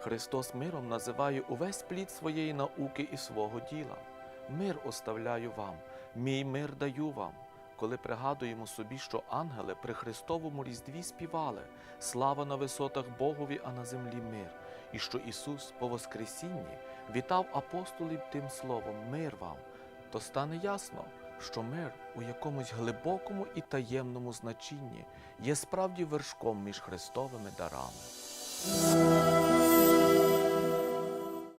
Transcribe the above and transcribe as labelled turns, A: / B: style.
A: Христос миром називає увесь плід своєї науки і свого діла. Мир оставляю вам, мій мир даю вам. Коли пригадуємо собі, що ангели при Христовому Різдві співали Слава на висотах Богові, а на землі мир, і що Ісус по Воскресінні вітав апостолів тим словом Мир вам, то стане ясно, що мир у якомусь глибокому і таємному значенні є справді вершком між Христовими дарами.